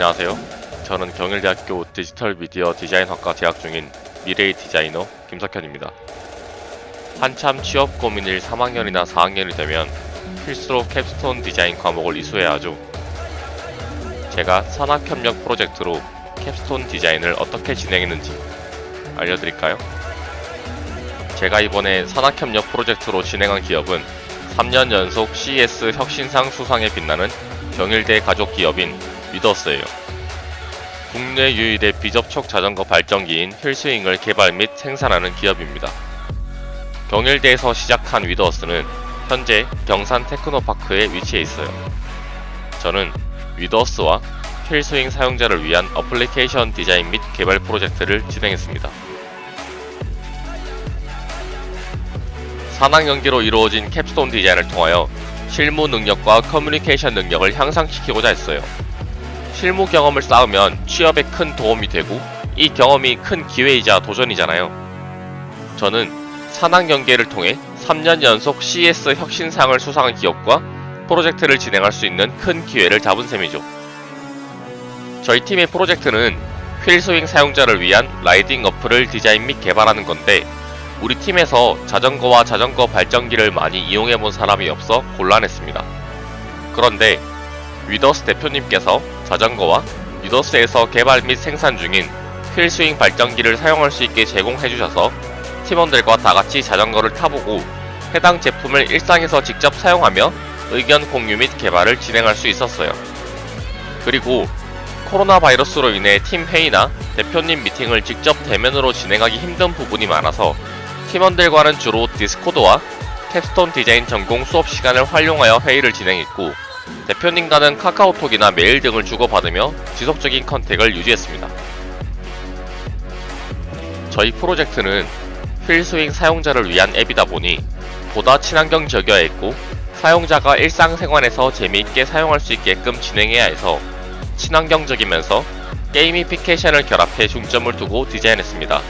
안녕하세요. 저는 경일대학교 디지털 미디어 디자인학과 재학 중인 미래의 디자이너 김석현입니다. 한참 취업 고민일 3학년이나 4학년이 되면 필수로 캡스톤 디자인 과목을 이수해야 하죠. 제가 산학협력 프로젝트로 캡스톤 디자인을 어떻게 진행했는지 알려드릴까요? 제가 이번에 산학협력 프로젝트로 진행한 기업은 3년 연속 CES 혁신상 수상에 빛나는 경일대 가족 기업인 위더스예요. 국내 유일의 비접촉 자전거 발전기인 휠스윙을 개발 및 생산하는 기업입니다. 경일대에서 시작한 위더스는 현재 경산 테크노파크에 위치해 있어요. 저는 위더스와 휠스윙 사용자를 위한 어플리케이션 디자인 및 개발 프로젝트를 진행했습니다. 산학 연계로 이루어진 캡스톤 디자인을 통하여 실무 능력과 커뮤니케이션 능력을 향상시키고자 했어요. 실무 경험을 쌓으면 취업에 큰 도움이 되고 이 경험이 큰 기회이자 도전이잖아요. 저는 산학 연계를 통해 3년 연속 CS 혁신상을 수상한 기업과 프로젝트를 진행할 수 있는 큰 기회를 잡은 셈이죠. 저희 팀의 프로젝트는 휠스윙 사용자를 위한 라이딩 어플을 디자인 및 개발하는 건데 우리 팀에서 자전거와 자전거 발전기를 많이 이용해 본 사람이 없어 곤란했습니다. 그런데 위더스 대표님께서 자전거와 위더스에서 개발 및 생산 중인 휠스윙 발전기를 사용할 수 있게 제공해 주셔서 팀원들과 다 같이 자전거를 타보고 해당 제품을 일상에서 직접 사용하며 의견 공유 및 개발을 진행할 수 있었어요. 그리고 코로나 바이러스로 인해 팀 회의나 대표님 미팅을 직접 대면으로 진행하기 힘든 부분이 많아서 팀원들과는 주로 디스코드와 캡스톤 디자인 전공 수업 시간을 활용하여 회의를 진행했고 대표님과는 카카오톡이나 메일 등을 주고받으며 지속적인 컨택을 유지했습니다. 저희 프로젝트는 휠스윙 사용자를 위한 앱이다 보니 보다 친환경 적이어야 했고 사용자가 일상생활에서 재미있게 사용할 수 있게끔 진행해야 해서 친환경적이면서 게이미피케이션을 결합해 중점을 두고 디자인했습니다.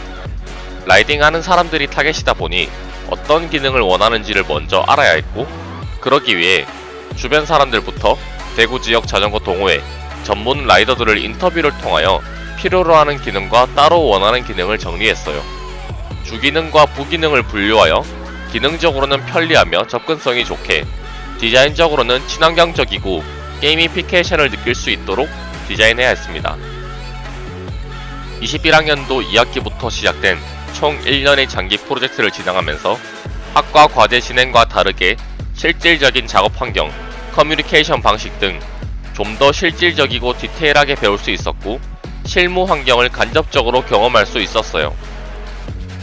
라이딩하는 사람들이 타겟이다 보니 어떤 기능을 원하는지를 먼저 알아야 했고 그러기 위해 주변 사람들부터 대구 지역 자전거 동호회 전문 라이더들을 인터뷰를 통하여 필요로 하는 기능과 따로 원하는 기능을 정리했어요. 주기능과 부기능을 분류하여 기능적으로는 편리하며 접근성이 좋게 디자인적으로는 친환경적이고 게이미피케이션을 느낄 수 있도록 디자인해야 했습니다. 21학년도 2학기부터 시작된 총 1년의 장기 프로젝트를 진행하면서 학과 과제 진행과 다르게 실질적인 작업 환경, 커뮤니케이션 방식 등 좀 더 실질적이고 디테일하게 배울 수 있었고 실무 환경을 간접적으로 경험할 수 있었어요.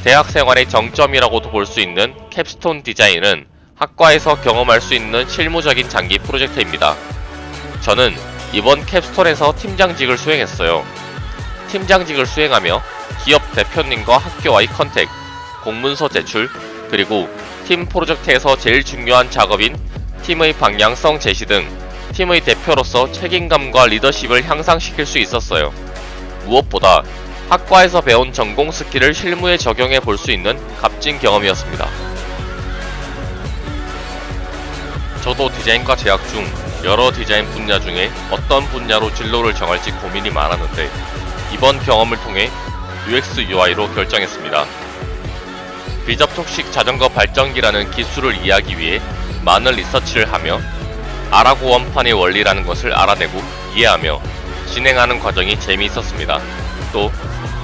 대학 생활의 정점이라고도 볼 수 있는 캡스톤 디자인은 학과에서 경험할 수 있는 실무적인 장기 프로젝트입니다. 저는 이번 캡스톤에서 팀장직을 수행했어요. 팀장직을 수행하며 기업 대표님과 학교와의 컨택, 공문서 제출, 그리고 팀 프로젝트에서 제일 중요한 작업인 팀의 방향성 제시 등 팀의 대표로서 책임감과 리더십을 향상시킬 수 있었어요. 무엇보다 학과에서 배운 전공 스킬을 실무에 적용해 볼 수 있는 값진 경험이었습니다. 저도 디자인과 재학 중 여러 디자인 분야 중에 어떤 분야로 진로를 정할지 고민이 많았는데 이번 경험을 통해 UX UI로 결정했습니다. 비접촉식 자전거 발전기라는 기술을 이해하기 위해 많은 리서치를 하며 아라고 원판의 원리라는 것을 알아내고 이해하며 진행하는 과정이 재미있었습니다. 또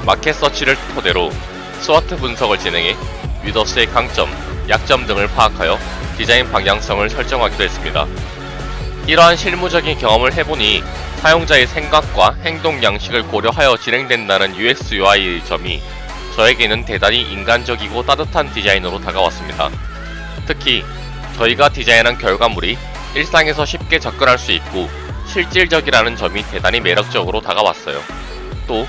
마켓 서치를 토대로 스와트 분석을 진행해 위더스의 강점, 약점 등을 파악하여 디자인 방향성을 설정하기도 했습니다. 이러한 실무적인 경험을 해보니 사용자의 생각과 행동 양식을 고려하여 진행된다는 UX UI의 점이 저에게는 대단히 인간적이고 따뜻한 디자인으로 다가왔습니다. 특히 저희가 디자인한 결과물이 일상에서 쉽게 접근할 수 있고 실질적이라는 점이 대단히 매력적으로 다가왔어요. 또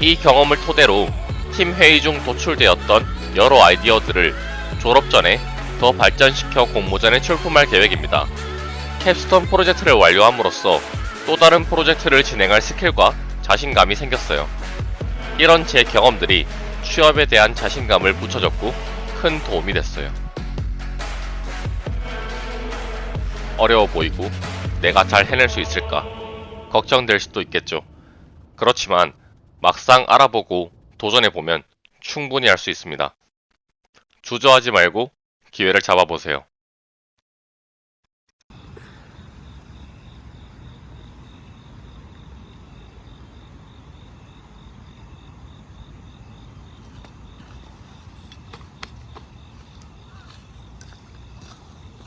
이 경험을 토대로 팀 회의 중 도출되었던 여러 아이디어들을 졸업 전에 더 발전시켜 공모전에 출품할 계획입니다. 캡스톤 프로젝트를 완료함으로써 또 다른 프로젝트를 진행할 스킬과 자신감이 생겼어요. 이런 제 경험들이 취업에 대한 자신감을 붙여줬고 큰 도움이 됐어요. 어려워 보이고 내가 잘 해낼 수 있을까 걱정될 수도 있겠죠. 그렇지만 막상 알아보고 도전해보면 충분히 할 수 있습니다. 주저하지 말고 기회를 잡아보세요.